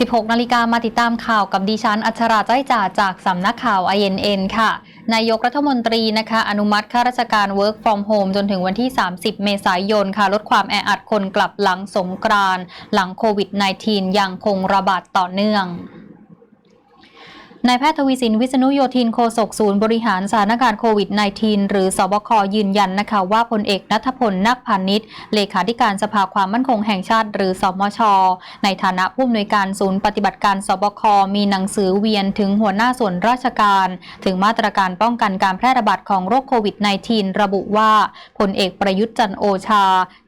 16 นาฬิกามาติดตามข่าวกับดิฉัน อัชราจ้อยจ่าจากสำนักข่าว INN ค่ะ นายกรัฐมนตรีนะคะ อนุมัติข้าราชการ Work from Home จนถึงวันที่ 30 เมษายนค่ะ ลดความแออัดคนกลับหลังสงกรานหลังโควิด -19 ยังคงระบาดต่อเนื่อง นายแพทย์ทวีสินวิษณุโยธินโฆษกศูนย์บริหารสถานการณ์โควิด -19 หรือสบคยืนยันนะคะว่าพลเอกนัทพลนักพาณิชย์เลขาธิการสภาความมั่นคงแห่งชาติ หรือสมช ในฐานะผู้อำนวยการศูนย์ปฏิบัติการสบคมีหนังสือเวียนถึงหัวหน้าส่วนราชการ ถึงมาตรการป้องกันการแพร่ระบาดของโรคโควิด -19 ระบุว่าพลเอกประยุทธ์จันโอชา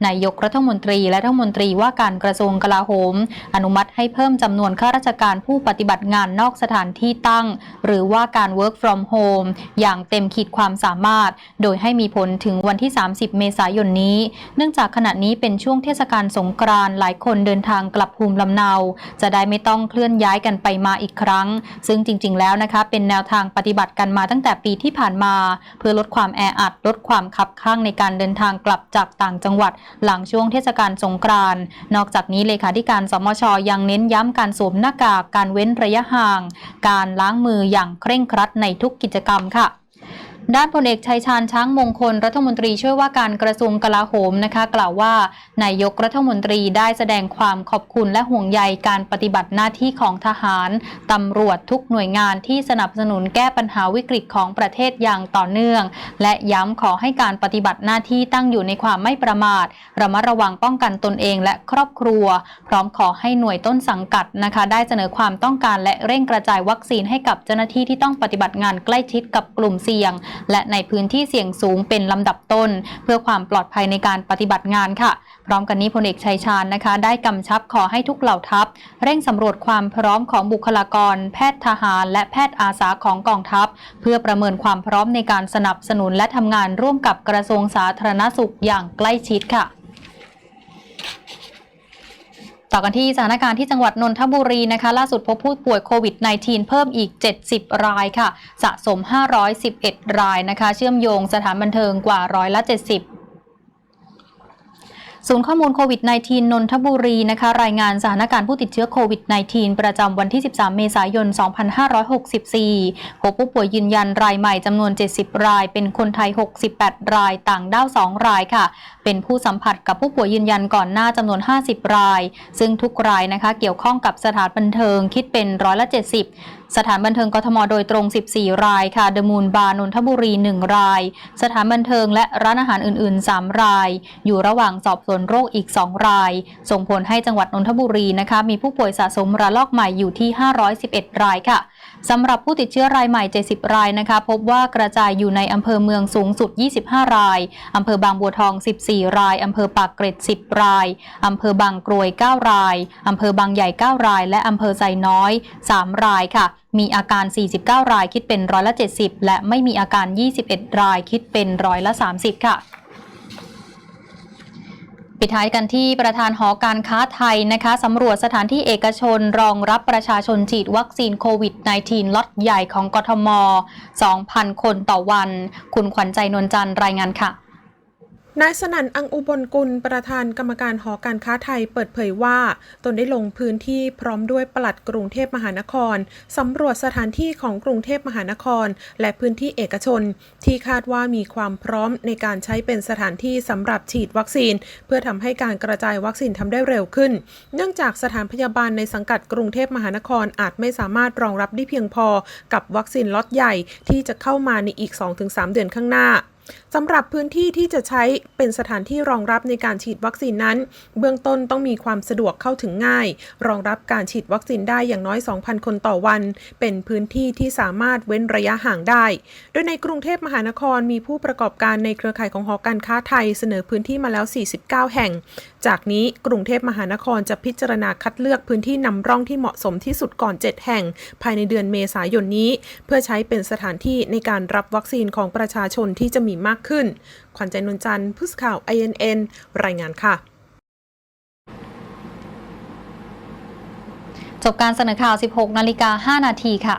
นายกรัฐมนตรีและรัฐมนตรีว่าการกระทรวงกลาโหม อนุมัติให้เพิ่มจำนวนข้าราชการผู้ปฏิบัติงานนอกสถานที่ตั้ง หรือว่าการ work from home อย่างเต็มขีดความสามารถ โดยให้มีผลถึงวันที่ 30 เมษายนนี้ เนื่องจากขณะนี้เป็นช่วงเทศกาลสงกรานต์หลายคนเดินทางกลับภูมิลำเนา จะได้ไม่ต้องเคลื่อนย้ายกันไปมาอีกครั้ง ซึ่งจริง ๆ แล้วนะคะ เป็นแนวทางปฏิบัติกันมาตั้งแต่ปีที่ผ่านมา เพื่อลดความแออัดลดความขับข้างในการเดินทางกลับจากต่างจังหวัด หลังช่วงเทศกาลสงกรานต์นอกจากนี้เลขาธิการสมชยังเน้นย้ำการสวมหน้ากากการเว้นระยะห่าง การล้างมืออย่างเคร่งครัดในทุกกิจกรรมค่ะ ด้านพลเอกชัยชาญช้างมงคลรัฐมนตรีช่วยว่าการกระทรวงกลาโหมนะคะ กล่าวว่านายกรัฐมนตรีได้แสดงความขอบคุณและห่วงใยการปฏิบัติหน้าที่ของทหารตำรวจทุกหน่วยงานที่สนับสนุนแก้ปัญหาวิกฤตของประเทศอย่างต่อเนื่อง และย้ำขอให้การปฏิบัติหน้าที่ตั้งอยู่ในความไม่ประมาทระมัดระวังป้องกันตนเองและครอบครัว พร้อมขอให้หน่วยต้นสังกัดนะคะ ได้เสนอความต้องการและเร่งกระจายวัคซีนให้กับเจ้าหน้าที่ที่ต้องปฏิบัติงานใกล้ชิดกับกลุ่มเสี่ยงและในพื้นที่เสี่ยงสูงเป็นลำดับต้น เพื่อความปลอดภัยในการปฏิบัติงานค่ะ พร้อมกันนี้พลเอกชัยชาญนะคะ ได้กำชับขอให้ทุกเหล่าทัพ เร่งสำรวจความพร้อมของบุคลากร แพทย์ทหาร และแพทย์อาสาของกองทัพ เพื่อประเมินความพร้อมในการสนับสนุนและทำงานร่วมกับกระทรวงสาธารณสุขอย่างใกล้ชิดค่ะ ต่อกันที่สถานการณ์ที่จังหวัดนนทบุรีนะคะ ล่าสุดพบผู้ป่วยโควิด -19 เพิ่มอีก 70 รายค่ะ สะสม 511 รายนะคะ เชื่อมโยงสถานบันเทิงกว่าร้อยละ 70 ศูนย์ข้อมูลโควิด -19 นนทบุรีนะคะรายงานสถานการณ์ผู้ติดเชื้อโควิด -19 ประจำวันที่ 13 เมษายน 2564 พบผู้ป่วยยืนยันรายใหม่จำนวน 70 ราย เป็นคนไทย 68 ราย ต่างด้าว 2 รายค่ะ เป็นผู้สัมผัสกับผู้ป่วยยืนยันก่อนหน้าจำนวน 50 ราย ซึ่งทุกรายนะคะเกี่ยวข้องกับสถานบันเทิงคิดเป็นร้อยละ 70สถานบันเทิงกทมโดยตรง 14 รายค่ะ เดมูลบาร์นนทบุรี 1 ราย สถานบันเทิงและร้านอาหารอื่น ๆ 3 ราย อยู่ระหว่างสอบสวนโรคอีก 2 ราย ส่งผลให้จังหวัดนนทบุรีนะคะ มีผู้ป่วยสะสมระลอกใหม่อยู่ที่ 511 รายค่ะสำหรับผู้ติดเชื้อรายใหม่ 70 รายนะคะ พบว่ากระจายอยู่ในอำเภอเมืองสูงสุด 25 ราย อำเภอบางบัวทอง 14 ราย อำเภอปากเกร็ด 10 ราย อำเภอบางกรวย 9 ราย อำเภอบางใหญ่ 9 ราย และอำเภอไซน้อย 3 รายค่ะ มีอาการ 49 รายคิดเป็นร้อยละ 70 และไม่มีอาการ 21 รายคิดเป็นร้อยละ 30 ค่ะ ปิดท้ายกันที่ประธานหอการค้าไทยนะคะสำรวจสถานที่เอกชนรองรับประชาชนฉีดวัคซีนโควิด -19 ล็อตใหญ่ของกทม 2,000 คนต่อวัน คุณขวัญใจนวลจันทร์รายงานค่ะ นายสนั่นอังอุบลกุลประธานกรรมการหอการค้าไทยเปิดเผยว่า ตนได้ลงพื้นที่พร้อมด้วยปลัดกรุงเทพมหานครสำรวจสถานที่ของกรุงเทพมหานคร และพื้นที่เอกชน ที่คาดว่ามีความพร้อมในการใช้เป็นสถานที่สำหรับฉีดวัคซีน เพื่อทำให้การกระจายวัคซีนทำได้เร็วขึ้น เนื่องจากสถานพยาบาลในสังกัดกรุงเทพมหานครอาจไม่สามารถรองรับได้เพียงพอ กับวัคซีนล็อตใหญ่ที่จะเข้ามาในอีก 2-3 เดือนข้างหน้า สำหรับพื้นที่ที่จะใช้เป็นสถานที่รองรับในการฉีดวัคซีนนั้น เบื้องต้นต้องมีความสะดวกเข้าถึงง่าย รองรับการฉีดวัคซีนได้อย่างน้อย 2,000 คนต่อวัน เป็นพื้นที่ที่สามารถเว้นระยะห่างได้ โดยในกรุงเทพมหานครมีผู้ประกอบการในเครือข่ายของหอการค้าไทยเสนอพื้นที่มาแล้ว 49 แห่ง จากนี้กรุงเทพมหานครจะพิจารณาคัดเลือกพื้นที่นำร่องที่เหมาะสมที่สุดก่อน 7 แห่ง ภายในเดือนเมษายนนี้ เพื่อใช้เป็นสถานที่ในการรับวัคซีนของประชาชนที่จะมีมากขึ้น ขวัญใจนนจันทร์ผู้สื่อข่าว INN รายงานค่ะจบการเสนอข่าว 16 นาฬิกา 5 นาทีค่ะ